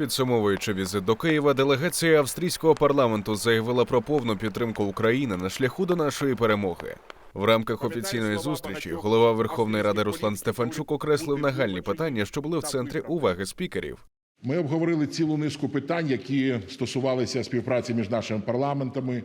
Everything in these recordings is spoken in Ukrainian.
Підсумовуючи візит до Києва, делегація австрійського парламенту заявила про повну підтримку України на шляху до нашої перемоги. В рамках офіційної зустрічі голова Верховної Ради Руслан Стефанчук окреслив нагальні питання, що були в центрі уваги спікерів. Ми обговорили цілу низку питань, які стосувалися співпраці між нашими парламентами,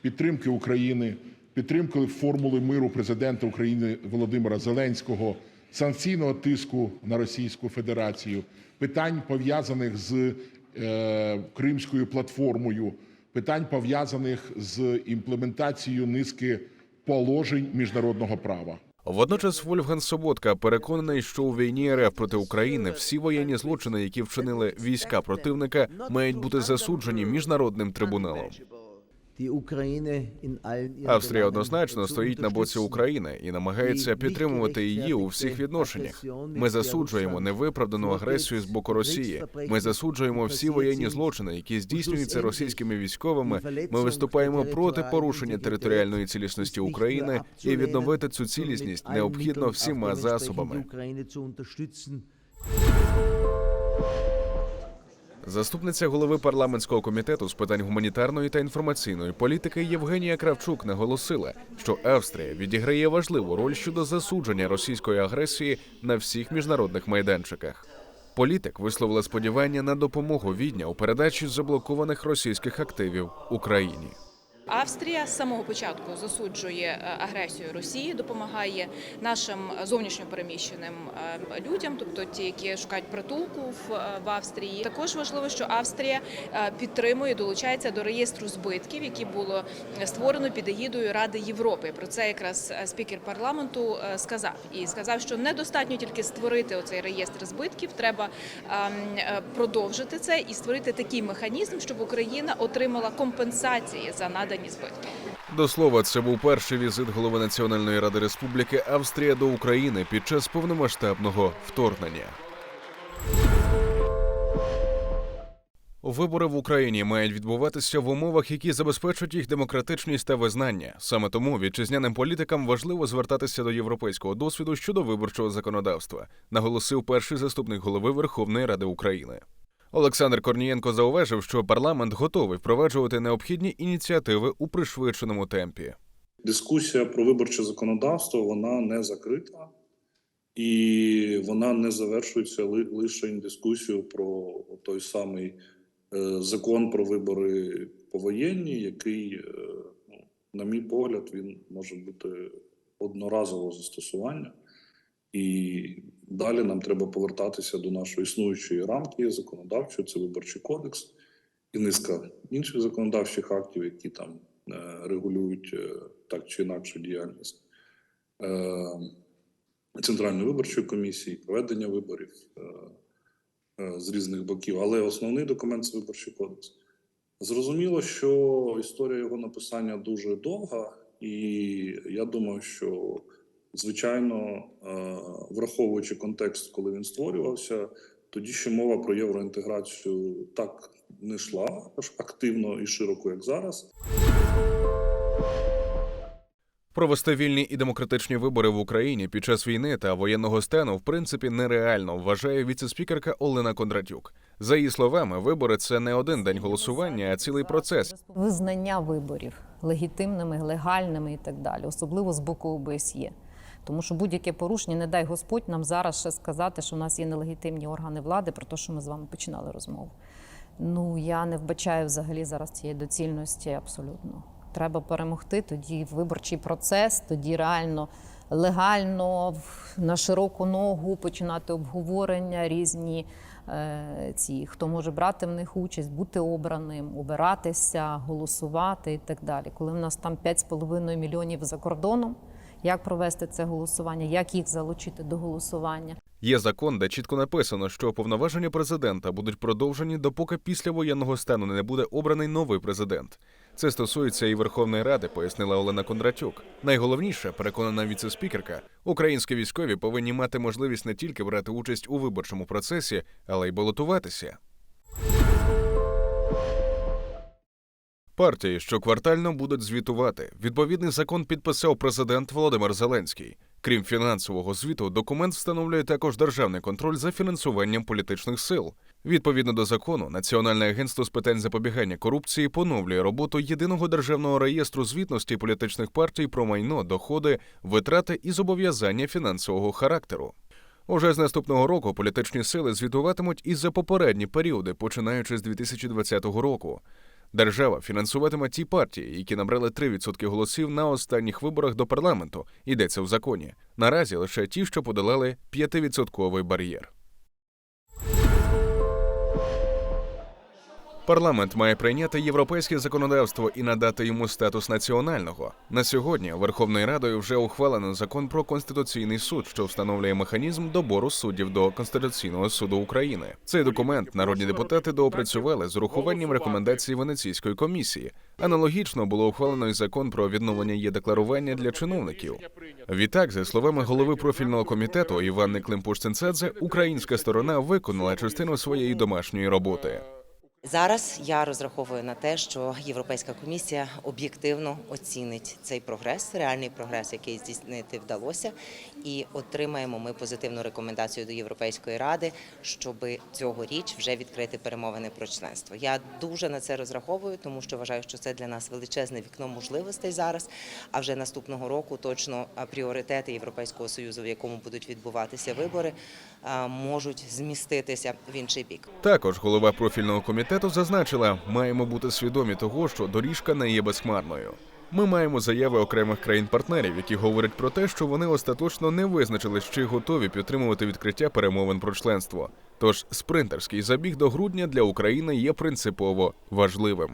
підтримки України, підтримки формули миру президента України Володимира Зеленського, санкційного тиску на Російську Федерацію, питань пов'язаних з е, Кримською платформою, питань пов'язаних з імплементацією низки положень міжнародного права. Водночас Вольфган Соботка переконаний, що у війні РФ проти України всі воєнні злочини, які вчинили війська противника, мають бути засуджені міжнародним трибуналом. Австрія однозначно стоїть на боці України і намагається підтримувати її у всіх відношеннях. Ми засуджуємо невиправдану агресію з боку Росії. Ми засуджуємо всі воєнні злочини, які здійснюються російськими військовими. Ми виступаємо проти порушення територіальної цілісності України і відновити цю цілісність необхідно всіма засобами. Заступниця голови парламентського комітету з питань гуманітарної та інформаційної політики Євгенія Кравчук наголосила, що Австрія відіграє важливу роль щодо засудження російської агресії на всіх міжнародних майданчиках. Політик висловила сподівання на допомогу Відня у передачі заблокованих російських активів Україні. Австрія з самого початку засуджує е, агресію Росії, допомагає нашим зовнішньо переміщеним е, людям, тобто ті, які шукають притулку в, е, Австрії. Також важливо, що Австрія підтримує, долучається до реєстру збитків, які було створено під егідою Ради Європи. Про це якраз спікер парламенту сказав і сказав, що недостатньо тільки створити оцей реєстр збитків, треба ем, продовжити це і створити такий механізм, щоб Україна отримала компенсації за надані збитки. До слова, це був перший візит голови Національної ради Республіки Австрія до України під час повномасштабного вторгнення. Вибори в Україні мають відбуватися в умовах, які забезпечують їх демократичність та визнання. Саме тому вітчизняним політикам важливо звертатися до європейського досвіду щодо виборчого законодавства, наголосив перший заступник голови Верховної Ради України. Олександр Корнієнко зауважив, що парламент готовий впроваджувати необхідні ініціативи у пришвидшеному темпі. Дискусія про виборче законодавство вона не закрита, і вона не завершується лише дискусією про той самий е, закон про вибори повоєнні, який, е, ну, на мій погляд, він може бути одноразового застосування. І далі нам треба повертатися до нашої існуючої рамки законодавчої, це виборчий кодекс і низка інших законодавчих актів, які там е, регулюють е, так чи інакше діяльність е, Центральної виборчої комісії, проведення виборів з різних боків. Але основний документ це виборчий кодекс. Зрозуміло, що історія його написання дуже довга, і я думаю, що звичайно, е, враховуючи контекст, коли він створювався, тоді ще мова про євроінтеграцію так не йшла аж активно і широко, як зараз. Провести вільні і демократичні вибори в Україні під час війни та воєнного стану в принципі нереально, вважає віцеспікерка Олена Кондратюк. За її словами, вибори це не один день голосування, а цілий процес. визнання виборів легітимними, легальними і так далі, особливо з боку ОБСЄ. Тому що будь-яке порушення, не дай Господь нам зараз ще сказати, що в нас є нелегітимні органи влади, про те, що ми з вами починали розмову. Ну я не вбачаю взагалі зараз цієї доцільності абсолютно. Треба перемогти тоді виборчий процес, тоді реально легально на широку ногу починати обговорення різні е, ці, хто може брати в них участь, бути обраним, обиратися, голосувати і так далі. Коли в нас там 5,5 мільйонів за кордоном, як провести це голосування, як їх залучити до голосування? Є закон, де чітко написано, що повноваження президента будуть продовжені, допоки після воєнного стану не буде обраний новий президент. Це стосується і Верховної Ради, пояснила Олена Кондратюк. Найголовніше, переконана віцеспікерка, українські військові повинні мати можливість не тільки брати участь у виборчому процесі, але й балотуватися. Партії щоквартально будуть звітувати. Відповідний закон підписав президент Володимир Зеленський. Крім фінансового звіту, документ встановлює також державний контроль за фінансуванням політичних сил. Відповідно до закону, Національне агентство з питань запобігання корупції поновлює роботу єдиного державного реєстру звітності політичних партій про майно, доходи, витрати і зобов'язання фінансового характеру. Уже з наступного року політичні сили звітуватимуть і за попередні періоди, починаючи з 2020 року. Держава фінансуватиме ті партії, які набрали 3% голосів на останніх виборах до парламенту. Йдеться в законі. Наразі лише ті, що подолали 5% бар'єр. Парламент має прийняти європейське законодавство і надати йому статус національного. На сьогодні Верховною Радою вже ухвалено закон про конституційний суд, що встановлює механізм добору суддів до Конституційного суду України. Цей документ народні депутати доопрацювали з урахуванням рекомендацій Венеційської комісії. Аналогічно було ухвалено і закон про відновлення є декларування для чиновників. Відтак, за словами голови профільного комітету Іванни Климпуш-Цинцадзе, українська сторона виконала частину своєї домашньої роботи. Зараз я розраховую на те, що Європейська комісія об'єктивно оцінить цей прогрес, реальний прогрес, який здійснити вдалося, і отримаємо ми позитивну рекомендацію до Європейської ради, щоб цьогоріч вже відкрити перемовини про членство. Я дуже на це розраховую, тому що вважаю, що це для нас величезне вікно можливостей зараз. А вже наступного року точно пріоритети Європейського союзу, в якому будуть відбуватися вибори, можуть зміститися в інший бік. Також голова профільного комітету зазначила, маємо бути свідомі того, що доріжка не є безхмарною. Ми маємо заяви окремих країн-партнерів, які говорять про те, що вони остаточно не визначили, чи готові підтримувати відкриття перемовин про членство. Тож спринтерський забіг до грудня для України є принципово важливим.